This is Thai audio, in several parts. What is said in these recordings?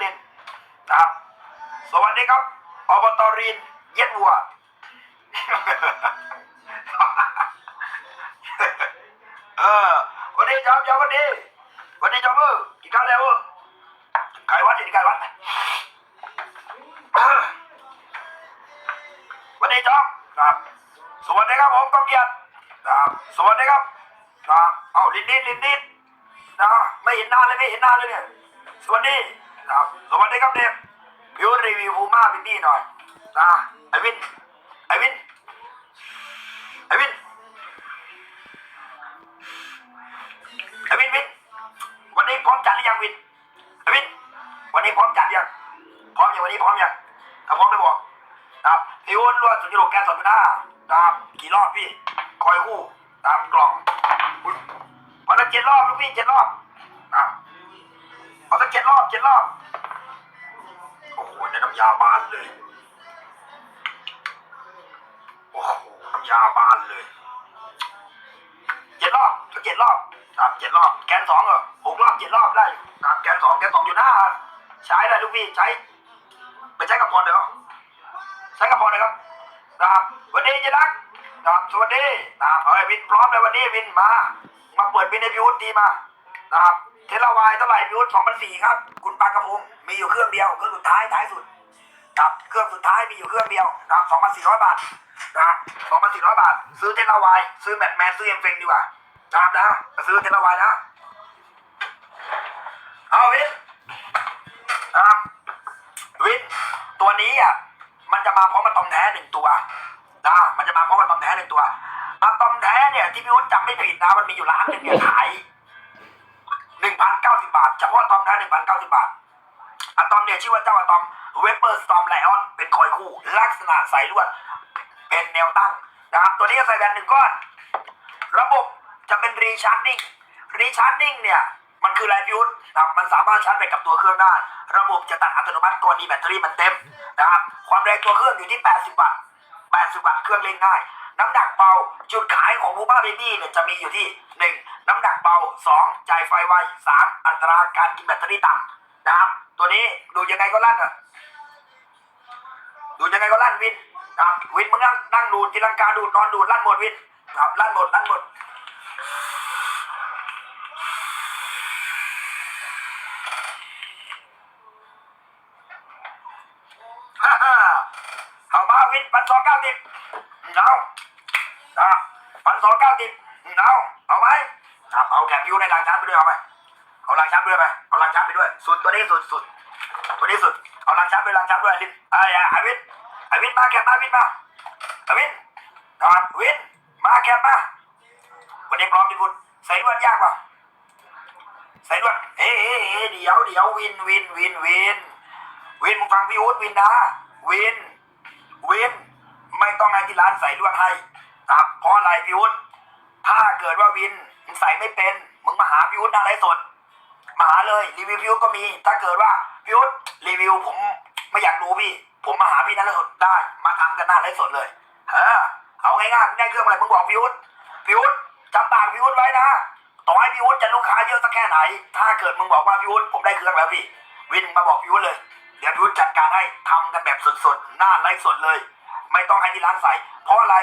เดนนะครับ สวัสดีครับอบตรีนเย็ดวัวเออวันนี้จอมจอมวันนี้วันนี้จอมเออกินข้าวแล้วเออไก่วัดดิไก่วัดวันนี้จอมครับ สวัสดีครับผมก้องเกียรติครับสวัสดีครับครับเอ้าลินนิดลินนิดนะไม่เห็นหน้าเลยไม่เห็นหน้าเลยเนี่ยสวัสดี ครับสวัสดีครับเดมพิวรีวิวพูม่าพี่พี่หน่อยนะไอวินไอวินไอวินไอวินวินวันนี้พร้อมจัดหรือยังวินไอวินวันนี้พร้อมจัดยังพร้อมยังวันนี้พร้อมยังถ้าพร้อมได้บอกนะครับพี่อ้วนล้วนสุดที่โลแกนสองพันห้านะครับกี่รอบพี่คอยคู่ตามกล่องวันละเจ็ดรอบลูกพี่เจ็ดรอบ เอาสักเจ็ดรอบเจ็ดรอบ โอ้โหในน้ำยาบานเลย โอ้โห น้ำยาบานเลย เจ็ดรอบสักเจ็ดรอบครับเจ็ดรอบ แกนสองเหรอหกรอบเจ็ดรอบได้อยู่ครับแกนสองแกนสองอยู่หน้า ใช้ได้ลูกพี่ใช้ ไปใช้กับพรเดี๋ยวใช้กับพรเลยครับนะครับสวัสดีเจรักนะครับสวัสดีนะครับเฮ้ยวินพร้อมเลยวันนี้วินมา มาเปิดวินในพิวุฒดีมา นะครับเทสลาวายเท่าไหร่พิวสองพันสี่ครับ คุณปากกระพงมีอยู่เครื่องเดียวเครื่องสุดท้ายท้ายสุดครับเครื่องสุดท้ายมีอยู่เครื่องเดียวนะครับ2,400บาทนะครับ2,400บาท ซื้อเทสลาวายซื้อแบทแมนซื้อเอ็มเฟงดีกว่านะครับนะมาซื้อเทสลาวายนะเอาวินนะครับวินตัวนี้อะมันจะมาพร้อมกับตอมแท้หนึ่งตัวนะมันจะมาพร้อมกับตอมแท้หนึ่งตัวอะตอมแท้เนี่ยที่พี่วุฒิจำไม่ผิดนะมันมีอยู่ร้านหนึ่งเนี่ยขาย นึ่งพันเก้าสิบบาทเฉพาะตอมแท้หนึ่งพันเก้าสิบบาทอะตอมเนี่ยชื่อว่าเจ้าอะตอมเวเปอร์สตอมไลออนเป็นคอยคู่ ลักษณะสายลวด เป็นแนวตั้งนะครับ ตัวนี้ก็ใส่แบนหนึ่งก้อน ระบบจะเป็นรีชาร์จนิ่งรีชาร์จนิ่งเนี่ย มันคือไรพิวนะครับมันสามารถชาร์จไปกับตัวเครื่องได้ ระบบจะตัดอัตโนมัติกรณีแบตเตอรี่มันเต็มนะครับ ความแรงตัวเครื่องอยู่ที่ 80 วัตต์80 วัตต์เครื่องเล่นง่าย น้ำหนักเบาจุดขายของบูบ้าเบบี้เนี่ยจะมีอยู่ที่ 1. น้ำหนักเบา 2. จ่ายไฟไว 3. อัตราการกินแบตเตอรี่ต่ำนะครับ ตัวนี้ดูยังไงก็ลั่นอะดูยังไงก็ลั่นวินนะครับวินมึงนั่งนั่งดูดตีลังกาดูนอนดูลั่นหมดวินนะครับลั่นหมดลั่นหมดฮ่าฮ่าเอามาวินพันสองเก้าสิบ พันสองเก้าสิบเอาเอาไหมครับเอาแคปยูในรางชาร์จไปด้วยเอาไหมเอารางชาร์จไปด้วยไหมเอารางชาร์จไปด้วย สุดตัวนี้สุดสุด ตัวนี้สุด เอารางชาร์จไปรางชาร์จด้วยลินไอ้ไอ้วินไอ้วินมาแคปมาวินมาไอ้วินอะวิน มาแคปมาวันนี้พร้อมที่พูดใส่ลวดยากป่ะใส่ลวดเฮ้เฮ้เฮ้เดี๋ยวเดี๋ยววินวินวินวินวินมึงฟังพี่อู๊ดวินนะวินวินไม่ต้องให้ที่ร้านใส่ลวดให้ครับเพราะอะไรพี่อู๊ด ถ้าเกิดว่าวินมึงใส่ไม่เป็น มึงมาหาพี่อู๊ดหน้าไลฟ์สด มาหาเลยรีวิวพี่อู๊ดก็มี ถ้าเกิดว่าพี่อู๊ดรีวิวผมไม่อยากดูพี่ ผมมาหาพี่หน้าไลฟ์สดได้ มาทำกันหน้าไลฟ์สดเลยเออเอาง่ายๆงได้เครื่องอะไรมึงบอกพี่อู๊ดพี่อู๊ดจำปากพี่อู๊ดไว้นะต่อให้พี่อู๊ดจะลูกค้าเยอะสักแค่ไหน ถ้าเกิดมึงบอกว่าพี่อู๊ดผมได้เครื่องแล้วพี่ วินมาบอกพี่อู๊ดเลย เดี๋ยวพี่อู๊ดจัดการให้ทำกันแบบสดๆหน้าไลฟ์สดเลย ไม่ต้องให้ที่ร้านใส่เพราะอะไร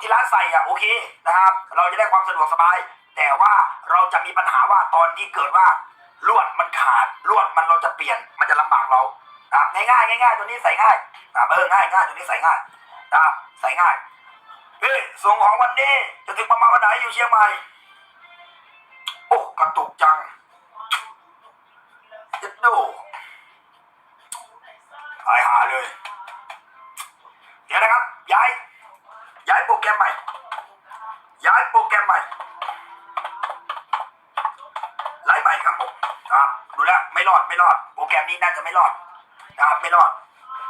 ที่ร้านใส่อะโอเคนะครับ เราจะได้ความสะดวกสบาย แต่ว่าเราจะมีปัญหาว่าตอนที่เกิดว่าลวดมันขาดลวดมันเราจะเปลี่ยนมันจะลำบากเรานะครับง่ายๆง่ายๆตัวนี้ใส่ง่ายนะครับเออง่ายง่ายตัวนี้ใส่ง่ายนะครับใส่ง่ายเฮ้ยส่งของวันนี้จะถึงประมาณวันไหนอยู่เชียงใหม่โอ้กระตุกจังเจ็ดโดหายหาเลย เดี๋ยวนะครับ ไม่รอดไม่รอด โปรแกรมนี้น่าจะไม่รอดนะครับไม่รอด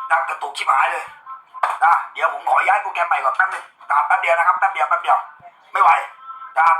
นะครับกระตุกขี้หายเลยนะเดี๋ยวผมขอย้ายโปรแกรมใหม่ก่อนแป๊บนึงนะครับแป๊บเดียวนะครับแป๊บเดียวแป๊บเดียว ไม่ไหวนะครับ